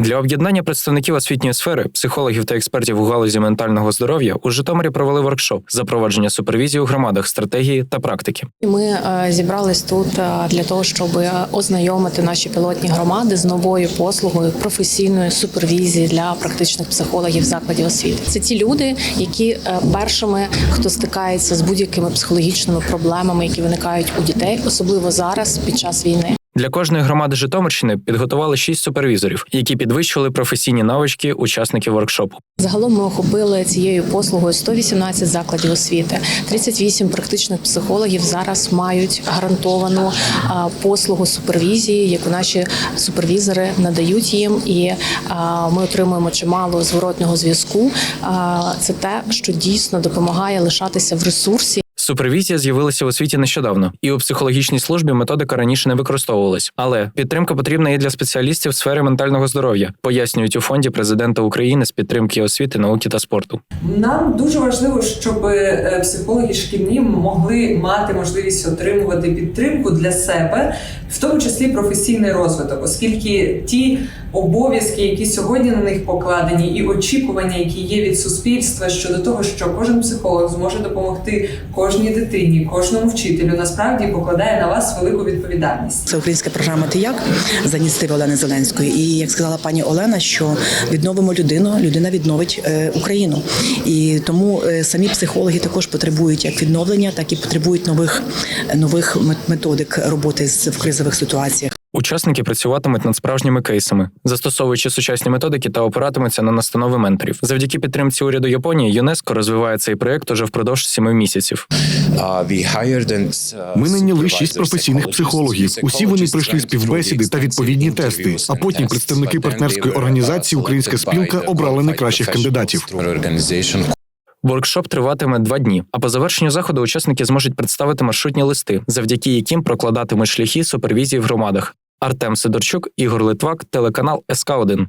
Для об'єднання представників освітньої сфери, психологів та експертів у галузі ментального здоров'я у Житомирі провели воркшоп запровадження супервізії у громадах, стратегії та практики. Ми е, зібрались тут е, для того, щоб ознайомити наші пілотні громади з новою послугою професійної супервізії для практичних психологів закладів освіти. Це ті люди, які е, першими, хто стикається з будь-якими психологічними проблемами, які виникають у дітей, особливо зараз під час війни. Для кожної громади Житомирщини підготували шість супервізорів, які підвищували професійні навички учасників воркшопу. Загалом ми охопили цією послугою 118 закладів освіти. 38 практичних психологів зараз мають гарантовану послугу супервізії, яку наші супервізори надають їм, і ми отримуємо чимало зворотнього зв'язку. Це те, що дійсно допомагає лишатися в ресурсі. Супервізія з'явилася у світі нещодавно, і у психологічній службі методика раніше не використовувалась. Але підтримка потрібна і для спеціалістів в сфері ментального здоров'я, пояснюють у фонді президента України з підтримки освіти, науки та спорту. Нам дуже важливо, щоб е, психологи шкільні могли мати можливість отримувати підтримку для себе, в тому числі професійний розвиток, оскільки ті обов'язки, які сьогодні на них покладені, і очікування, які є від суспільства щодо того, що кожен психолог зможе допомогти кожній дитині, кожному вчителю, насправді покладає на вас велику відповідальність. Це українська програма «Ти як» за ініціативи Олени Зеленської. І як сказала пані Олена, що відновимо людину, людина відновить е, Україну. І тому е, самі психологи також потребують як відновлення, так і потребують нових нових мет- методик роботи з в кризових ситуаціях. Учасники працюватимуть над справжніми кейсами, застосовуючи сучасні методики та опиратимуться на настанови менторів. Завдяки підтримці уряду Японії ЮНЕСКО розвиває цей проект уже впродовж сіми місяців. Ми найняли шість професійних психологів. Усі вони пройшли співбесіди та відповідні тести. А потім представники партнерської організації Українська спілка обрали найкращих кандидатів. Воркшоп триватиме два дні. А по завершенню заходу учасники зможуть представити маршрутні листи, завдяки яким прокладатимуть шляхи супервізії в громадах. Артем Сидорчук, Ігор Литвак, телеканал СК 1